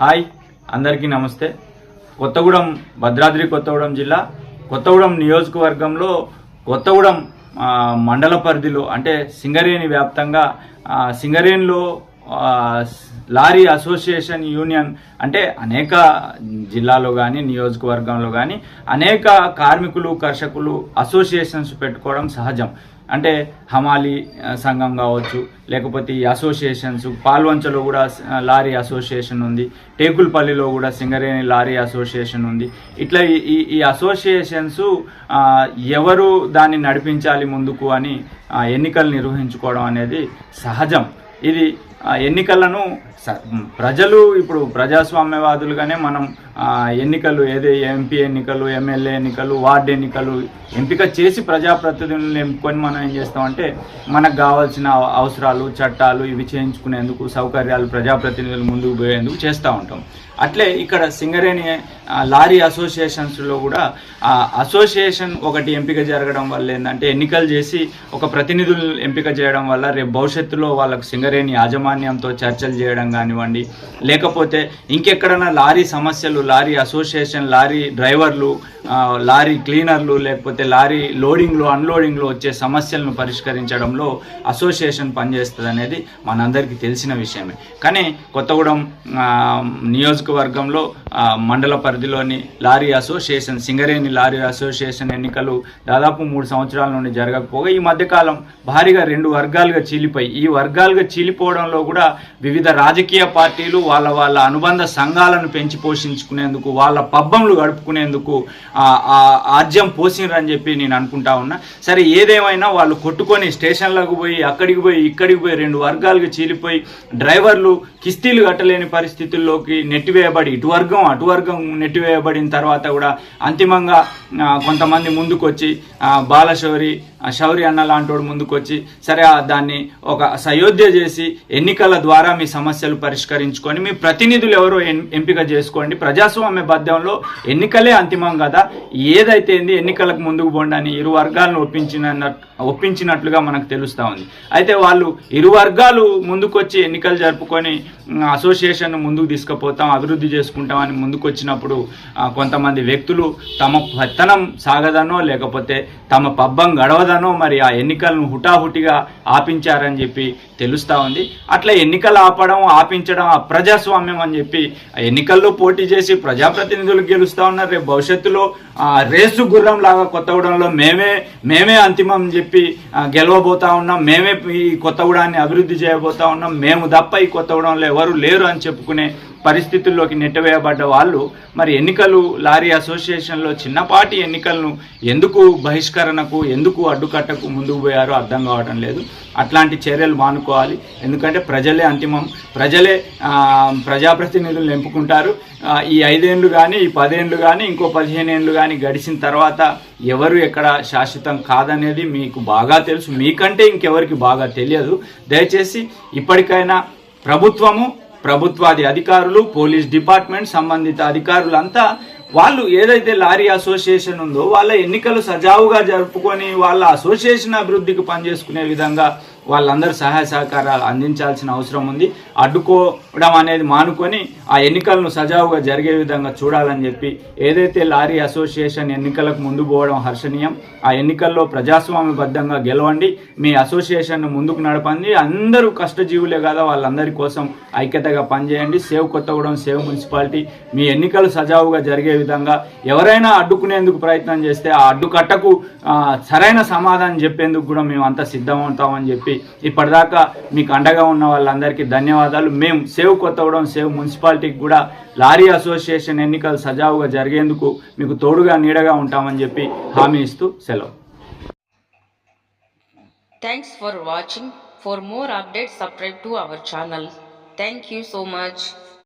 Hi అందరికీ నమస్తే. కొత్తగూడెం భద్రాద్రి కొత్తగూడెం జిల్లా కొత్తగూడెం నియోజకవర్గంలో కొత్తగూడెం మండల పరిధిలో అంటే సింగరేణి వ్యాప్తంగా సింగరేణిలో లారీ అసోసియేషన్ యూనియన్ అంటే అనేక జిల్లాలో కానీ నియోజకవర్గంలో కానీ అనేక కార్మికులు కర్షకులు అసోసియేషన్స్ పెట్టుకోవడం సహజం. అంటే హమాలి సంఘం కావచ్చు లేకపోతే ఈ అసోసియేషన్స్ పాల్వంచలో కూడా లారీ అసోసియేషన్ ఉంది టేకుల్పల్లిలో కూడా సింగరేణి లారీ అసోసియేషన్ ఉంది. ఇట్లా ఈ- ఈ అసోసియేషన్స్ ఎవరు దాన్ని నడిపించాలి ముందుకు అని ఎన్నికలు నిర్వహించుకోవడం అనేది సహజం. ఇది ఎన్నికలను ప్రజలు ఇప్పుడు ప్రజాస్వామ్యవాదులుగానే మనం ఎన్నికలు ఏదే ఎంపీ ఎన్నికలు ఎమ్మెల్యే ఎన్నికలు వార్డు ఎన్నికలు ఎంపిక చేసి ప్రజాప్రతినిధులను ఎంపుకొని మనం ఏం చేస్తామంటే మనకు కావాల్సిన అవసరాలు చట్టాలు ఇవి చేయించుకునేందుకు సౌకర్యాలు ప్రజాప్రతినిధులు ముందుకు పోయేందుకు చేస్తూ ఉంటాం. అట్లే ఇక్కడ సింగరేణి లారీ అసోసియేషన్స్లో కూడా ఆ అసోసియేషన్ ఒకటి ఎంపిక జరగడం వల్ల ఏంటంటే ఎన్నికలు చేసి ఒక ప్రతినిధులు ఎంపిక చేయడం వల్ల రేపు భవిష్యత్తులో వాళ్ళకు సింగరేణి యాజమాన్యంతో చర్చలు చేయడం కానివ్వండి లేకపోతే ఇంకెక్కడైనా లారీ సమస్యలు లారీ అసోసియేషన్ లారీ డ్రైవర్లు లారీ క్లీనర్లు లేకపోతే లారీ లోడింగ్లు అన్లోడింగ్లు వచ్చే సమస్యలను పరిష్కరించడంలో అసోసియేషన్ పనిచేస్తుంది అనేది మనందరికీ తెలిసిన విషయమే. కానీ కొత్తగూడెం నియోజక నియోజకవర్గంలో మండల పరిధిలోని lorry association Singareni lorry association ఎన్నికలు దాదాపు మూడు సంవత్సరాల నుండి జరగకపోగా ఈ మధ్యకాలం భారీగా రెండు వర్గాలుగా చీలిపోయి ఈ వర్గాలుగా చీలిపోవడంలో కూడా వివిధ రాజకీయ పార్టీలు వాళ్ళ వాళ్ళ అనుబంధ సంఘాలను పెంచి పోషించుకునేందుకు వాళ్ళ పబ్బములు గడుపుకునేందుకు ఆ ఆజ్యం పోసినరని చెప్పి నేను అనుకుంటా ఉన్నా. సరే ఏదేమైనా వాళ్ళు కొట్టుకొని స్టేషన్లకు పోయి అక్కడికి పోయి ఇక్కడికి పోయి రెండు వర్గాలుగా చీలిపోయి డ్రైవర్లు కిస్తీలు కట్టలేని పరిస్థితుల్లోకి నెట్టివేయబడి ఇటు వర్గం అటు వర్గం నెట్టివేయబడిన తర్వాత కూడా అంతిమంగా కొంతమంది ముందుకొచ్చి బాలశౌరి ఆ, శౌరి అన్న లాంటోడు ముందుకొచ్చి సరే దాన్ని ఒక సయోధ్య చేసి ఎన్నికల ద్వారా మీ సమస్యలు పరిష్కరించుకొని మీ ప్రతినిధులు ఎవరో ఎంపిక చేసుకోండి. ప్రజాస్వామ్య బద్దంలో ఎన్నికలే అంతిమం కదా. ఏదైతే ఏంది ఎన్నికలకు ముందుకు పోండి ఇరు వర్గాలను ఒప్పించిన ఒప్పించినట్లుగా మనకు తెలుస్తూ ఉంది. అయితే వాళ్ళు ఇరు వర్గాలు ముందుకొచ్చి ఎన్నికలు జరుపుకొని అసోసియేషన్ ముందుకు తీసుకుపోతాం అభివృద్ధి చేసుకుంటాం అని ముందుకొచ్చినప్పుడు కొంతమంది వ్యక్తులు తమ పెత్తనం సాగదనో లేకపోతే తమ పబ్బం గడవదనో మరి ఆ ఎన్నికలను హుటాహుటిగా ఆపించారని చెప్పి తెలుస్తా ఉంది. అట్లా ఎన్నికలు ఆపడం ఆపించడం ప్రజాస్వామ్యం అని చెప్పి ఆ ఎన్నికల్లో పోటీ చేసి ప్రజాప్రతినిధులు గెలుస్తా ఉన్నారు. రేపు భవిష్యత్తులో రేసు గుర్రం లాగా కొత్తగూడెంలో మేమే మేమే అంతిమం అని చెప్పి గెలవబోతా ఉన్నాం. మేమే ఈ కొత్తగూడాన్ని అభివృద్ధి చేయబోతా ఉన్నాం. మేము తప్ప ఈ కొత్తగూడెంలో ఎవరు లేరు అని చెప్పుకునే పరిస్థితుల్లోకి నెట్టవేయబడ్డ వాళ్ళు మరి ఎన్నికలు లారీ అసోసియేషన్లో చిన్నపాటి ఎన్నికలను ఎందుకు బహిష్కరణకు ఎందుకు అడ్డుకట్టకు ముందుకు పోయారో అర్థం కావడం లేదు. అట్లాంటి చర్యలు మానుకోవాలి. ఎందుకంటే ప్రజలే అంతిమం. ప్రజలే ప్రజాప్రతినిధులను ఎంపుకుంటారు ఈ ఐదేండ్లు కానీ ఈ పదేండ్లు కానీ ఇంకో పదిహేను ఏళ్ళు కానీ గడిచిన తర్వాత ఎవరు ఎక్కడ శాశ్వతం కాదనేది మీకు బాగా తెలుసు. మీకంటే ఇంకెవరికి బాగా తెలియదు. దయచేసి ఇప్పటికైనా ప్రభుత్వము ప్రభుత్వాది అధికారులు పోలీస్ డిపార్ట్మెంట్ సంబంధిత అధికారులంతా వాళ్ళు ఏదైతే లారీ అసోసియేషన్ ఉందో వాళ్ళ ఎన్నికలు సజావుగా జరుపుకొని వాళ్ళ అసోసియేషన్ అభివృద్ధికి పనిచేసుకునే విధంగా వాళ్ళందరూ సహాయ సహకారాలు అందించాల్సిన అవసరం ఉంది. అడ్డుకోవడం అనేది మానుకొని ఆ ఎన్నికలను సజావుగా జరిగే విధంగా చూడాలని చెప్పి ఏదైతే లారీ అసోసియేషన్ ఎన్నికలకు ముందు పోవడం హర్షణీయం ఆ ఎన్నికల్లో ప్రజాస్వామ్యబద్ధంగా గెలవండి మీ అసోసియేషన్ను ముందుకు నడపండి. అందరూ కష్టజీవులే కదా వాళ్ళందరి కోసం ఐక్యతగా పనిచేయండి. Save Kothagudem save municipality. మీ ఎన్నికలు సజావుగా జరిగే విధంగా ఎవరైనా అడ్డుకునేందుకు ప్రయత్నం చేస్తే ఆ అడ్డుకట్టకు సరైన సమాధానం చెప్పేందుకు కూడా మేము అంతా సిద్ధమవుతామని చెప్పి ఇప్పటిదాకా మీకు అండగా ఉన్న వాళ్ళందరికీ ధన్యవాదాలు. మేము సేవ్ కొత్తగూడెం సేవ్ మున్సిపాలిటీకి కూడా లారీ అసోసియేషన్ ఎన్నికలు సజావుగా జరిగేందుకు మీకు తోడుగా నీడగా ఉంటామని చెప్పి హామీ ఇస్తూ సెలవు. Thanks for watching for more update subscribe to our channel thank you so much